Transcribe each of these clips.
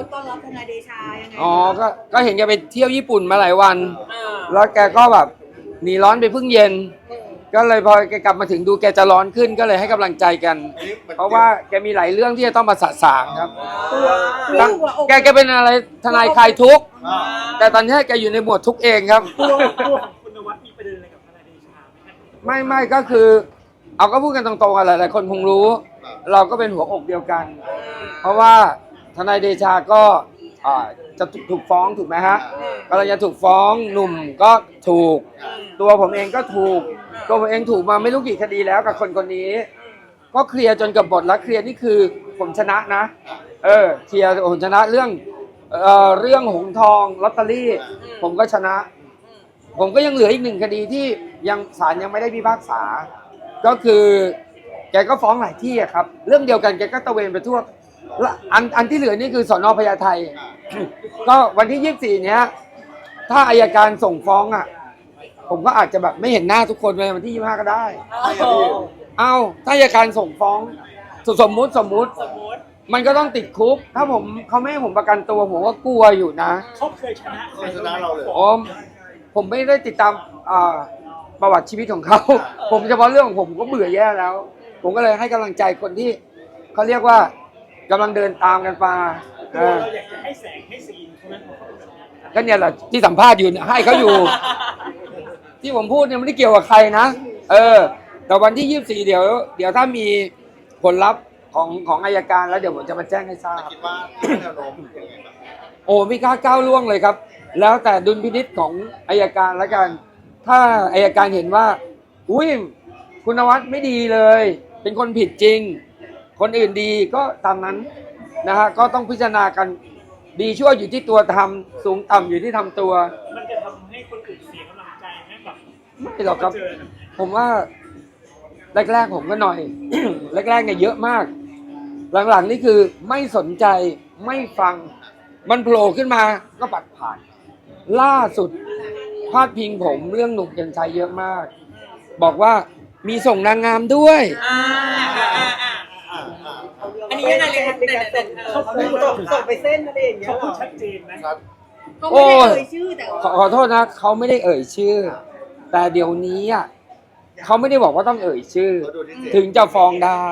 สต์ต้อนรับทนายเดชายังไงอ๋อก็ก็เห็นแกไปเที่ยวญี่ปุ่นมาหลายวันเออแล้วแกก็แบบหนีร้อนไปเพิ่งเย็น ก็เลยพอแกกลับมาถึงดูแกจะร้อนขึ้นก็เลยให้กำลังใจกันอันนี้มันเพราะว่าแกมีหลายเรื่องที่จะต้องมาสะสางครับ ตัวตั้งแกแกเป็นอะไรทนายคลายทุกข์อ่าแต่ตอนนี้แกอยู่ในหมวดทุกข์เองครับ ตัวตัวของคุณนวัดมีประเด็นอะไรกับทนายเดชาไหมครับไม่ไม่ก็คือ เอาก็พูดกันตรงๆอะหลายๆคนคงรู้ เราก็เป็นหัวอกเดียวกัน เพราะว่า ทนายเดชาก็อ่าจะถูกฟ้องถูกไหมฮะกำลังจะถูกฟ้องหนุ่มก็ถูก ตัวผมเองก็ถูก ตัวผมเองถูกมาไม่รู้กี่คดีแล้วกับคนคนนี้ ก็เคลียร์จนเกับบทแล้วเคลียร์นี่คือผมชนะนะ เออเคลียร์ผมชนะเรื่องเอ่อเรื่องหงส์ทองลอตเตอรี่ ผมก็ชนะ ผมก็ยังเหลืออีกหนึ่งคดีที่ยังศาลยังไม่ได้พิพากษา ก็คือ แกก็ฟ้องหลายที่อะครับ เรื่องเดียวกันแกก็ตระเวนไปทั่ว และอันอันที่เหลือนี่คือสอนอพญาไทก็วันที่ยี่สี่เนี้ย ถ้าอายการส่งฟ้องอะ ผมก็อาจจะแบบไม่เห็นหน้าทุกคนในวันที่ยี่ห้าก็ได้ เอาถ้าอายการส่งฟ้องสสมมุติสมมุติ สมมติมันก็ต้องติดคุก ถ้าผมเขาไม่ให้ผมประกันตัวผมก็กลัวอยู่นะเขาเคยชนะใครชนะเราเลยอ๋อผมไม่ได้ติดตามอ่าประวัติชีวิตของเขา ผมเฉพาะเรื่องของผมก็เบื่อแย่แล้ว ผมก็เลยให้กำลังใจคนที่เขาเรียกว่า กำลังเดินตามกันมาตัเอวอเราอยากจะให้แสงให้ซีนเท่านั้นของเขาชนะก็เนี่ยแหละที่สัมภาษณ์อยู่เนี่ยให้เขาอยู่ ที่ผมพูดเนี่ยไม่ได้เกี่ยวกับใครนะ เออ แต่วันที่ยี่สี่เดี๋ยว เดี๋ยวถ้ามีผลลัพธ์ของของอายการแล้วเดี๋ยวผมจะมาแจ้งให้ทราบ คิดว่าแนวโน้มเป็นยังไงบ้างโอ้ไม่กล้าก้าวล่วงเลยครับ แล้วแต่ดุลพินิษของอายการแล้วกัน ถ้าอายการเห็นว่า อุ้ยคุณนวัดไม่ดีเลย เป็นคนผิดจริง คนอื่นดีก็ตามนั้นนะฮะก็ต้องพิจารณากันดีชั่วอยู่ที่ตัวทำสูงต่ำอยู่ที่ทำตัว มันจะทำให้คนอื่นเสียกำลังใจไหมแบบไม่หรอกครับเจอผมว่าแรกๆผมก็หน่อย แรกๆเนี่ยเยอะมาก หลังๆนี่คือไม่สนใจไม่ฟัง มันโผล่ขึ้นมาก็ปัดผ่าน ล่าสุดพาดพิงผมเรื่องหนุ่มกัญชัยเยอะมาก บอกว่ามีส่งนางงามด้วย นนี้ยังไงเลยครับแต่แต่แต่เออเขาพูดส่งส่งไปเส้นอะไรอย่างเงี้ยเขาเหรพูอดชัดเจนนะครับเขาไม่ได้เอ่ยชื่อแต่ขอขอโทษนะเขาไม่ได้เอ่ยชื่อ แต่เดี๋ยวนี้อะเขาไม่ได้บอกว่าต้องเอ่ยชื่อเขาดูที่เจถึงจะฟ้องได้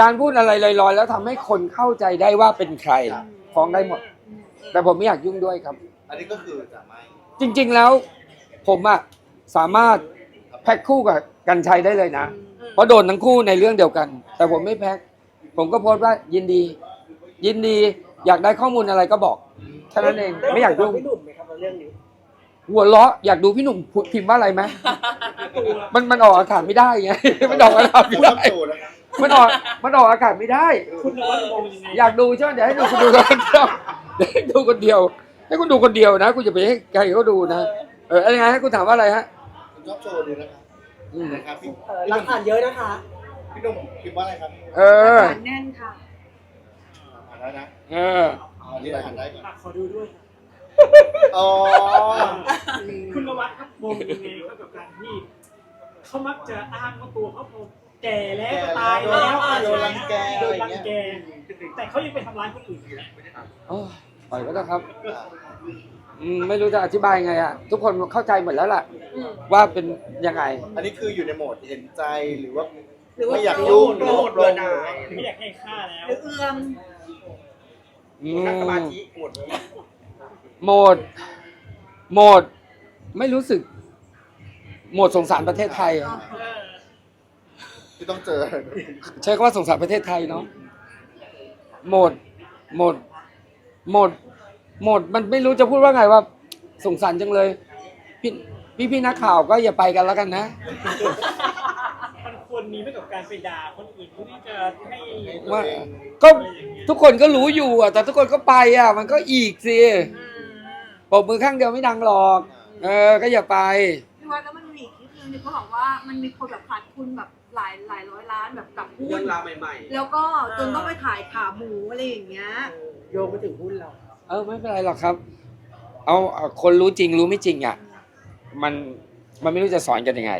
การพูดอะไรลอยๆ แล้วทำให้คนเข้าใจได้ว่าเป็นใคร ฟ้องได้หมด แต่ผมไม่อยากยุ่งด้วยครับ อันนี้ก็คือจะไม่จริงๆแล้วผมอะสามารถแพ็คคู่กับกันชัยได้เลยนะ เพราะโดนทั้งคู่ในเรื่องเดียวกัน แต่ผมไม่แพ็ค ผมก็โพสต์ว่ายินดี ยินดีอยากได้ข้อมูลอะไรก็บอกแค่นั้นเองไม่อยากยุ่ง พี่หนุ่มไหมครับเรื่องนี้หัวเราะอยากดูพี่หนุ่มพูดพิมพ์ว่าอะไรไหมมันมันออกอากาศไม่ได้ไง มันออกอากาศไม่คุณได้รับโจทย์นะครับมันออกมันออกอากาศไม่ได้ คุณนวัดมองยังไงอยากดูใช่ไหมเดี๋ยวให้ดูคุณดูคนเดียวเดี๋ยวให้ดูคนเดียว ให้คุณดูคนเดียวนะคุณจะไปให้ใครเขาดูนะ เอออะไรไงให้คุณถามว่าอะไรฮะคุณชอบโชว์ดีนะครับอืม นะครับพี่ เออรักอ่านเยอะนะคะ พี่หนุ่มคิดว่าอะไรครับเออฐานแน่นค่ะ อ่านได้นะเอออันนี้อ่านได้ก่อนอะขอดูด้วย อ๋อคุณนวัดครับมองยังไงครับกับการที่เขามักจะอ้างว่าตัวเขาแก่แล้วตายแล้วโดนรังแกโดอะไรนรังเงี้ยแกแต่เขายังไปทำร้ายคนอื่นอยู่โอ้ยปล่อยก็ได้ครับอ่าอืมไม่รู้จะอธิบายไงอะ ทุกคนเข้าใจหมดแล้วล่ะ อืม ว่าเป็นยังไง อันนี้คืออยู่ในโหมดเห็นใจหรือว่า หรือว่าไม่อยากยุ่งหรือโกรว่าธปลงไม่อยากให้ค่าแล้วหรือเอือมอืมนั่งสมาธิหมดเลยโหมด โหมด ไม่รู้สึก โหมดสงสารประเทศไทยอะที่ต้องเจอ ใช้คำว่าสงสารประเทศไทยเนาะโหมด โหมด โหมด โหมด มันไม่รู้จะพูดว่าไงว่า สงสารจังเลย พี่พี่พี่นักข่าวก็อย่าไปกันแล้วกันนะมั นควรมีไม่กับการไปด่าคนอื่นเพื่อที่จะให้ว่าก็ทุกคนก็รู้อยู่อะ แต่ทุกคนก็ไปอะ มันก็อีกสิปรบมือข้างเดียวไม่ดังหรอก เออ ก็อย่าไป พี่ว่าแล้วมันมีอีกคลิปนึงที่เขาบอกว่ามันมีคนแบบขาดทุนแบบหลายหลายร้อยล้านแบบกับหุ้นเรื่องราวใหม่แล้วก็จนต้องไปถ่ายขาหมูอะไรอย่างเงี้ยๆโยงไปถึงหุ้นเรา เออไม่เป็นไรหรอกครับ เอาเอาคนรู้จริงรู้ไม่จริงอะ มันมันไม่รู้จะสอนกันยังไง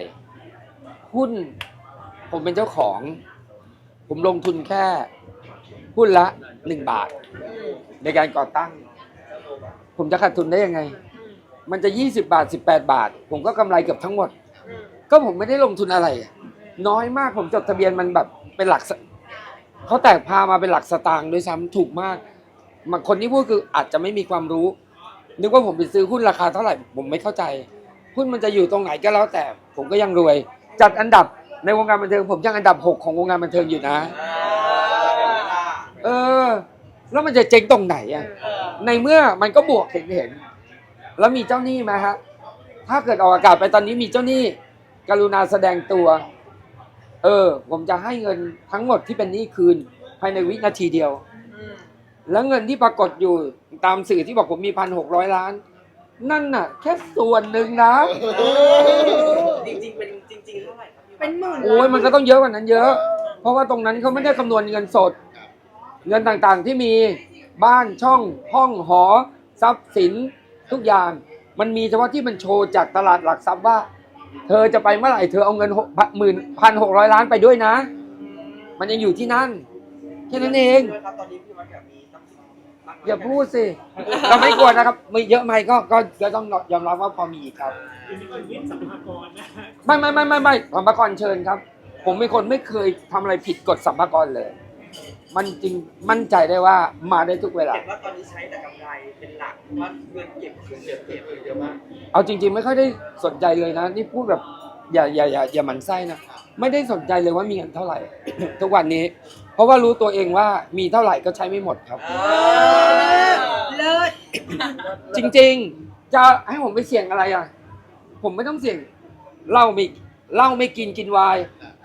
หุ้น ผมเป็นเจ้าของ ผมลงทุนแค่หุ้นละหนึ่งบาท ในการก่อตั้ง ผมจะขาดทุนได้ยังไง มันจะ 20 บาท 18 บาท ผมก็กำไรเกือบทั้งหมด ก็ผมไม่ได้ลงทุนอะไร น้อยมากผมจดทะเบียนมันแบบเป็นหลักเขาแตกพามาเป็นหลักสตางค์ด้วยซ้ำถูกมากบางคนที่พูดคืออาจจะไม่มีความรู้ นึกว่าผมไปซื้อหุ้นราคาเท่าไหร่ ผมไม่เข้าใจ หุ้นมันจะอยู่ตรงไหนก็แล้วแต่ ผมก็ยังรวย จัดอันดับ ในวงการบันเทิงผมยังอันดับหกของวงการบันเทิงอยู่นะ เออ แล้วมันจะเจ๊งตรงไหนอะในเมื่อมันก็บวกเห็นเห็นๆแล้วมีเจ้าหนี้ไหมฮะ ถ้าเกิดออกอากาศไปตอนนี้มีเจ้าหนี้ กรุณาแสดงตัว เออ ผมจะให้เงินทั้งหมดที่เป็นหนี้คืน ภายในวินาทีเดียว แล้วเงินที่ปรากฏอยู่ตามสื่อที่บอกผมมีพันหกร้อยล้าน นั่นน่ะ แค่ส่วนหนึ่งนะจริงๆเป็นจริงๆเท่าไหร่ครับพี่ เป็นหมื่นโอ้ยมันก็ต้องเยอะกว่านั้นเยอะ เพราะว่าตรงนั้นเขาไม่ได้คำนวณเงินสด เงินต่างๆที่มีบ้านช่องห้องหอ ทรัพย์สินทุกอย่าง มันมีเฉพาะที่มันโชว์จากตลาดหลักทรัพย์ว่า เธอจะไปเมื่อไหร่เธอเอาเงินหมื่นพันหกร้อยล้านไปด้วยนะ มันยังอยู่ที่นั่นแค่นั้นเอง ด้วยครับตอนนี้พี่วัดแบบมีทรัพย์สินมกน้อย่าพูดสิ เราไม่กลัวนะครับไม่เยอะไหมก็ก็ก็ต้องยอมรับว่าพอมีครับอันนี้ก็ยึดสัมภากรนะฮะ ไม่ไม่ไม่ไม่ไม่สัมภากระเชิญครับ ผมเป็นคนไม่เคยทำอะไรผิดกฎสัมภากระเลย มันจริงมั่นใจได้ว่ามาได้ทุกเวลา เห็นว่าตอนนี้ใช้แต่กำไรเป็นหลักว่าเงินเก็บเงินเก็บเก็บเยอะมากเอาจริง ๆ ไม่ค่อยได้สนใจเลยนะ นี่พูดแบบอย่าอย่าอย่าอย่าหมันไส้นะไม่ได้สนใจเลยว่ามีเงินเท่าไหร่ ทุกวันนี้ เพราะว่ารู้ตัวเองว่ามีเท่าไหร่ก็ใช้ไม่หมดครับ เลิศจริง ๆ จะให้ผมไปเสี่ยงอะไรอะ ผมไม่ต้องเสี่ยง เหล้าไม่เหล้าไม่กินกินไวาย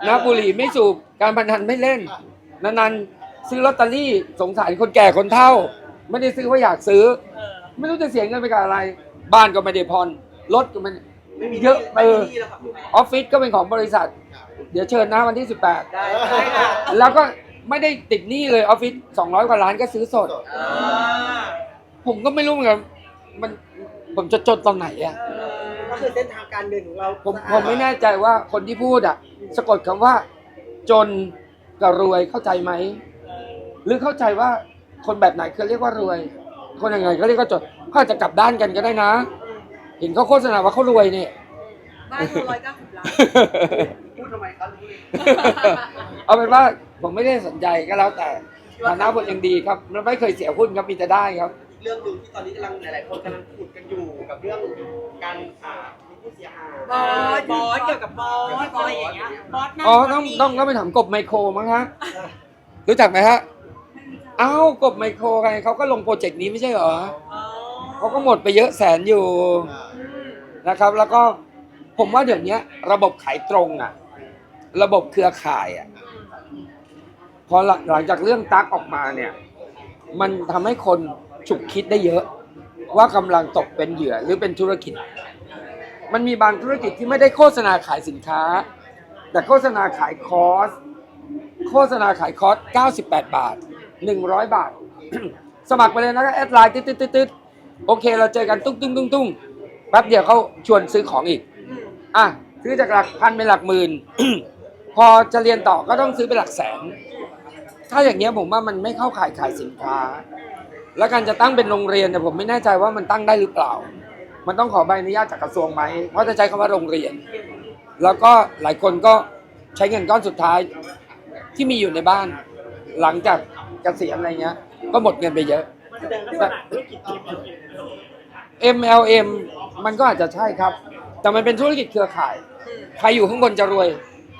นะบุหรี่ไม่สูบการพนันไม่เล่นนานๆซื้อลอตเตอรี่สงสารคนแก่คนเฒ่า ไม่ได้ซื้อเพราะอยากซื้อ ไม่รู้จะเสียเงินไปกับอะไร บ้านก็ไม่ได้ผ่อนรถก็ไม่ไม่มีเยอะไม่เอมีอหนี้แล้วครับออฟฟิศก็เป็นของบริษัท เดี๋ยวเชิญนะวันที่ได้ได้ค่ะ18 แล้วก็ไม่ได้ติดหนี้เลยออฟฟิศ200 กว่าล้านก็ซื้อสดอ่าผมก็ไม่รู้เหมือนกันมันผมจะจดตอนไหนอะก็ คือเส้นทางการเงินของเราผมผมไม่แน่ใจว่าคนที่พูดอะ สะกดคำว่า จนกับรวยเข้าใจไหม หรือเข้าใจว่าคนแบบไหนคือเรียกว่ารวย คนยังไงก็เรียกว่าจนเขาอาจจะกลับด้านกันก็ได้นะ เห็นเขาโฆษณาว่าเขารวยเนี่ย บ้านเขาร้อยเก้าสิบล้าน พูดทำไมครับรู้เลยเอาเป็นว่าผมไม่ได้สนใจก็แล้วแต่ฐานะผมยังดีครับแล้วไม่เคยเสียหุ้นครับมีแต่ได้ครับอีก เรื่องหนึ่งที่ตอนนี้กำลังหลาย ๆ คนกำลังพูดกันอยู่กับเรื่องการอ่ามีผู้เสียหายบอสบอสเกี่ยวกับบอสบอสอย่างเงี้ยบอสนั่นอ๋อต้องบสนี่ต้องต้องไปถามกบไมโครมั้งฮะรู้จักไหมฮะเอ้ากบไมโครไงเขาก็ลงโปรเจกต์นี้ไม่ใช่เหรออ๋อเขาก็หมดไปเยอะแสนอยู่นะครับ แล้วก็ผมว่าเดี๋ยวนี้ระบบขายตรงอะระบบเครือข่ายอะพอหลังหลังจากเรื่องตักออกมาเนี่ย มันทำให้คน ฉุกคิดได้เยอะว่ากำลังตกเป็นเหยื่อหรือเป็นธุรกิจ มันมีบางธุรกิจที่ไม่ได้โฆษณาขายสินค้า แต่โฆษณาขายคอร์สโฆษณาขายคอร์ส 98 บาท 100 บาท สมัครไปเลยนะแอดไลน์ตึ๊ดตึ๊ดตึ๊ดตึ๊ดโอเค เราเจอกันตุ้งตุ้งตุ้งตุ้งแป๊บเดียวเขาชวนซื้อของอีก อะ ซื้อจากหลักพันเป็นหลักหมื่น พอจะเรียนต่อก็ต้องซื้อเป็นหลักแสน ถ้าอย่างเงี้ยผมว่ามันไม่เข้าขายขายสินค้า แล้วการจะตั้งเป็นโรงเรียนเนี่ยผมไม่แน่ใจว่ามันตั้งได้หรือเปล่า มันต้องขอใบอนุญาตจากกระทรวงไหมเพราะจะใช้คำว่าโรงเรียน แล้วก็หลายคนก็ใช้เงินก้อนสุดท้ายที่มีอยู่ในบ้าน หลังจากเกษียณอะไรเงี้ย ก็หมดเงินไปเยอะ MLM มันก็อาจจะใช่ครับ แต่มันเป็นธุรกิจเครือข่าย ใครอยู่ข้างบนจะรวย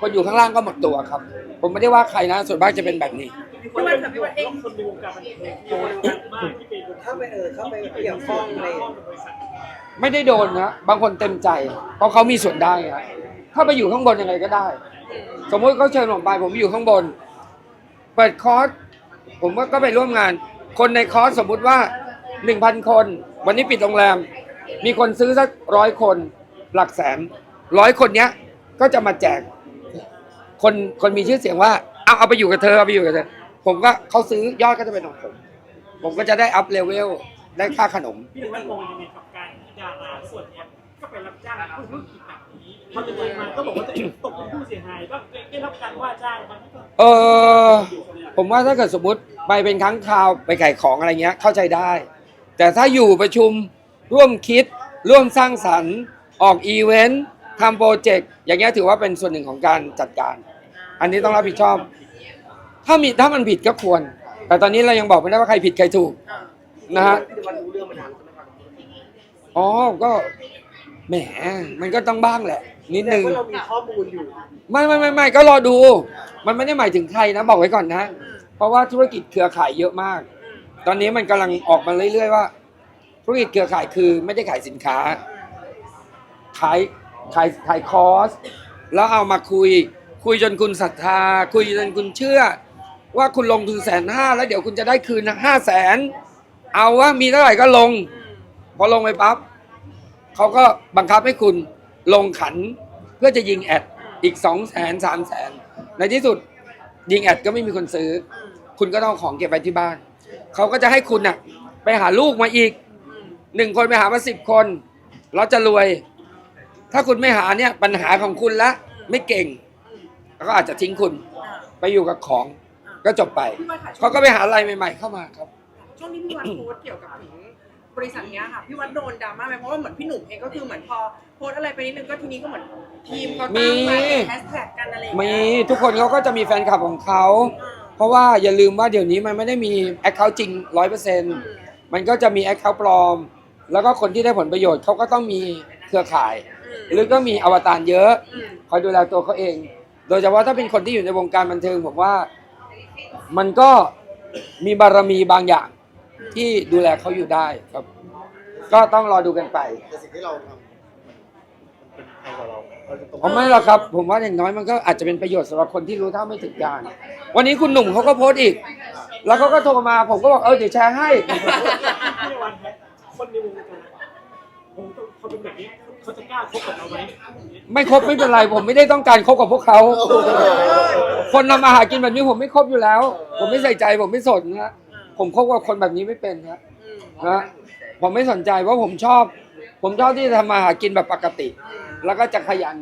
คนอยู่ข้างล่างก็หมดตัวครับ ผมไม่ได้ว่าใครนะ ส่วนมากจะเป็นแบบนี้ มีคนเป็นแบบว่าคนในวงการบันเทิงโดนกันมากที่เป็นเข้าไปเออเข้าไปเกี่ยวข้องในบริษัทไม่ได้โดนนะบางคนเต็มใจ เพราะเขามีส่วนได้ครับถ้าไปอยู่ข้างบนยังไงก็ได้ สมมติเขาเชิญผมไปผมอยู่ข้างบน เปิดคอร์สผมก็ไปร่วมงาน คนในคอร์สสมมุติว่าหนึ่งพันคน วันนี้ปิดโรงแรม มีคนซื้อสักร้อยคนหลักแสนร้อยคนเนี้ยก็จะมาแจก คนคนมีชื่อเสียงว่า เอาเอาไปอยู่กับเธอเอาไปอยู่กับเธอ ผมก็เขาซื้อยอดก็จะเป็นของผม ผมก็จะได้อัพเลเวลได้ค่าขนม พี่วัดมองยังไงกับการที่ดาราส่วนเนี้ยก็ไปรับจ้างผู้ธุรกิจแบบนี้พอจะมาก็บอกว่าจะตกเป็นผู้เสียหายก็ได้รับการว่าจ้างมันก็ เออผผมว่าถ้าเกิดสมมติไปเป็นครั้งคราวไปขายของอะไรเงี้ย เข้าใจได้ แต่ถ้าอยู่ประชุมร่วมคิด ร่วมสร้างสรรค์ ออกอีเวนต์ทำโปรเจกต์อย่างเงี้ยถือว่าเป็นส่วนหนึ่งของการจัดการ อันนี้ต้องรับผิดชอบ ถ้ามีถ้ามันผิดก็ควร แต่ตอนนี้เรายังบอกไม่ได้ว่าใครผิดใครถูกนะฮะพี่วันรู้เรื่องมานานใช่ไหมครับอ๋อก็แหมมันก็ต้องบ้างแหละ นิดนึงแต่ว่าเรามีข้อมูลอยู่ ไม่ไม่ไม่ไม่ก็รอดู มันไม่ได้หมายถึงใครนะบอกไว้ก่อนนะ เพราะว่าธุรกิจเครือข่ายเยอะมาก ตอนนี้มันกำลังออกมาเรื่อยๆว่า ธุรกิจเครือข่ายคือไม่ได้ขายสินค้า ขายขายขายคอร์ส แล้วเอามาคุย คุยจนคุณศรัทธา คุยจนคุณเชื่อ ว่าคุณลงทุนแสนห้าแล้วเดี๋ยวคุณจะได้คืนห้าแสนเอาว่ามีเท่าไหร่ก็ลง พอลงไปปั๊บเขาก็บังคับให้คุณลงขันเพื่อจะยิงแอดอีกสองแสนสามแสนในที่สุดยิงแอดก็ไม่มีคนซื้อ คุณก็ต้องเอาของเก็บไว้ที่บ้านเขาก็จะให้คุณน่ะ ไปหาลูกมาอีกหนึ่งคนไปหามาสิบคน เราจะรวย ถ้าคุณไม่หาเนี่ยปัญหาของคุณละไม่เก่งก็อาจจะทิ้งคุณไปอยู่กับของ ก็จบไปพี่วัดค่ะช่วเขางก็ไปหาอะไรใหม่ ๆ เข้ามาครับ ช่วงที่พี่วัดโพสต์เกี่ยวกับถึงบริษัทเนี้ยค่ะพี่วัดโดนดราม่าไหมเพราะว่าเหมือนพี่หนุ่มเองก็คือเหมือนพอโพสต์อะไรไปนิดนึงก็ทีนี้ก็เหมือนทีมเขาตั้งมาแฮชแท็กกันอะไรอย่างมีเงี้ยทุกคนเขาก็จะมีแฟนคลับของเขาเพราะว่าอย่าลืมว่าเดี๋ยวนี้มันไม่ได้มีแอคเคาท์จริงร้อยเปอร์เซ็นต์มันก็จะมีแอคเคาท์ปลอม แล้วก็คนที่ได้ผลประโยชน์เขาก็ต้องมีเครือข่าย หรือก็มีอวตารเยอะคอยดูแลตัวเขาเอง โดยเฉพาะถ้าเป็นคนที่อยู่ในวงการบันเทิงผมว่า มันก็มีบารมีบางอย่างที่ดูแลเขาอยู่ได้ครับ ก็ต้องรอดูกันไปแต่สิ่งที่เราทำมันเป็นใครกับเราเราจะตรงผมไม่หรอกครับ ผมว่าอย่างน้อยมันก็อาจจะเป็นประโยชน์สำหรับคนที่รู้เท่าไม่ถึงการ วันนี้คุณหนุ่มเขาก็โพสต์อีก แล้วเขาก็โทรมา ผมก็บอกเออเดี๋ยวแชร์ให้พี่วันครับคนในวงการผมต้องเขาเป็นแบบนี้เขาจะกล้าคบกับเราไหมไม่ครบไม่เป็นไรผมไม่ได้ต้องการคบกับพวกเขา คนทำมาหากินแบบนี้ผมไม่คบอยู่แล้ว ผมไม่ใส่ใจผมไม่สนนะผมคบกับคนแบบนี้ไม่เป็นนะนะผมไม่สนใจเพราะผมชอบ ผมชอบที่จะทำมาหากินแบบปกติ แล้วก็จะขยัน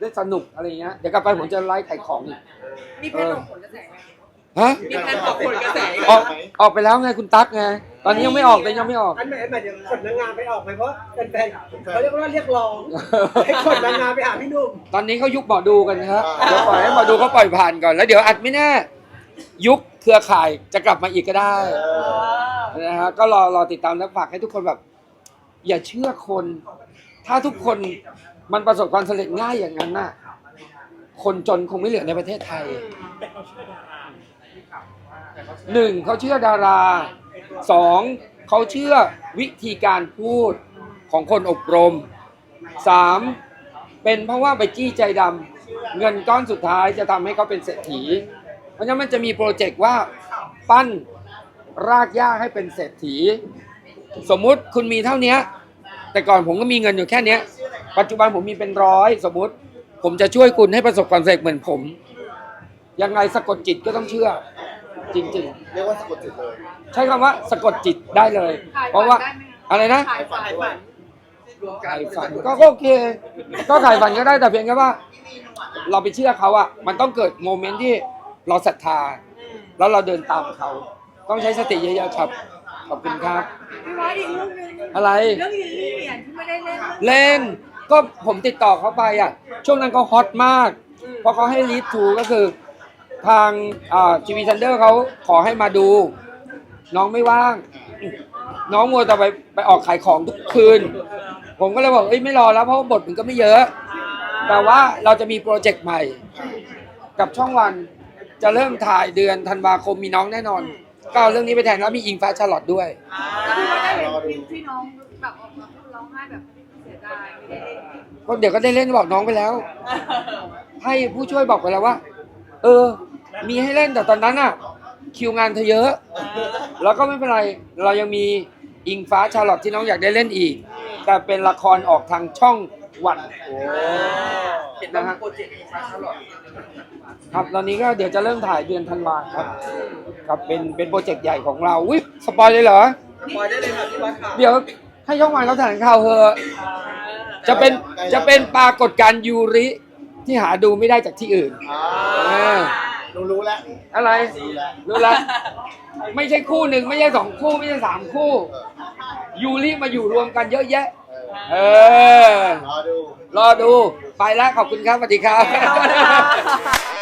ได้สนุกอะไรเงี้ยเดี๋ยวกลับไปผมจะไลฟ์ขายของอีกมีแพลนออกผลกระแสไหมฮะมีแพลนออกผลกระแสไหมออกออกไปแล้วไงคุณตั๊กไง ตอนนี้ยังไม่ออกเลยยังไม่ออก อันไหนหมายถึงขนนางงามไปออกไหมเพราะแฟนๆเขาเรียกว่าเรียกร้องให้ขนนางงามไปหาพี่หนุ่มตอนนี้เขายุคหมอดูกันนะครับเดี๋ยวปล่อยให้หมอดูเขาปล่อยผ่านก่อนแล้วเดี๋ยวอัดไม่แน่ยุคเครือข่ายจะกลับมาอีกก็ได้นะฮะก็รอรอติดตามและฝากให้ทุกคนแบบ อย่าเชื่อคน ถ้าทุกคนมันประสบความสำเร็จง่ายอย่างนั้นน่ะคนจนคงไม่เหลือในประเทศไทยแต่เขาเชื่อดาราหนึ่งเขาเชื่อดารา สองเขาเชื่อวิธีการพูดของคนอบรมสามเป็นเพราะว่าไปจี้ใจดำเงินก้อนสุดท้ายจะทำให้เขาเป็นเศรษฐี เพราะฉะนั้นมันจะมีโปรเจกต์ว่าปั้นรากหญ้าให้เป็นเศรษฐี สมมุติคุณมีเท่านี้แต่ก่อนผมก็มีเงินอยู่แค่นี้ปัจจุบันผมมีเป็นร้อยสมมติ ผมจะช่วยคุณให้ประสบความสำเร็จเหมือนผม ยังไงสะกดจิตก็ต้องเชื่อ จริง เรียกว่าสะกดจิตเลยๆ ใช้คำว่าสะกดจิตได้เลยขายเพราะว่าฝันได้ไหมคะอะไรนะ ขายฝันด้วยขายฝันก็โอเค ก็ขายฝันก็ได้แต่เพียงแค่ว่า เราไปเชื่อเขาอะมันต้องเกิดโมเมนต์ที่เราศรัทธา แล้วเราเดินตามเขา ต้องใช้สติเยอะๆครับ ขอบคุณครับ พี่วัดอีกเรื่องหนึงอะไร เรื่องยินลี่เหรียญที่ไม่ได้เล่นเล่นก็ผมติดต่อเขาไปอะ ช่วงนั้นเขาฮอตมาก เพราะเขาให้ลีดทูก็คือ ทางทีวีทันเดอร์เขาขอให้มาดู น้องไม่ว่าง น้องมัวแต่ไปไปออกขายของทุกคืน ผมก็เลยบอกเอ้ยไม่รอแล้วเพราะว่าบทมันก็ไม่เยอะ แต่ว่าเราจะมีโปรเจกต์ใหม่ กับช่องวันจะเริ่มถ่ายเดือนธันวาคมมีน้องแน่นอน ก็เอาเรื่องนี้ไปแทนแล้วมีอิงฟ้าชาลอตด้วย แล้วพี่วัดได้เห็นคลิปที่น้องแบบออกมาพูดร้องไห้แบบเสียดายไม่ได้เล่นก็เดี๋ยวก็ได้เล่นบอกน้องไปแล้ว ให้ผู้ช่วยบอกไปแล้วว่า เออ มีให้เล่นแต่ตอนนั้นอะคิวงานเธอเยอะ แล้วก็ไม่เป็นไร เรายังมีอิงฟ้าชาลอตที่น้องอยากได้เล่นอีก แต่เป็นละครออกทางช่องวันโอ้เห็นว่ามีโปรเจกต์ฟ้าชาลอตครับตอนนี้ก็เดี๋ยวจะเริ่มถ่ายเดือนธันวาครับ ครับเป็นเป็นโปรเจกต์ใหญ่ของเราอุ้ยสปอยเลยเหรอปล่อยได้เลยค่ะพี่วัดค่ะเดี๋ยวให้ช่องวันเขาแถลงข่าวเถอะจะเป็นจะเป็นปรากฏการณ์ยูริที่หาดูไม่ได้จากที่อื่นอ่า อ่าหนูรู้แล้วอะไรรู้แล้วรู้ละไม่ใช่คู่หนึ่งไม่ใช่สองคู่ไม่ใช่สามคู่ ยูริมาอยู่รวมกันเยอะแยะ เออเออรอดู รอดู ไปแล้วขอบคุณครับสวัสดีครับขอบคุณค่ะ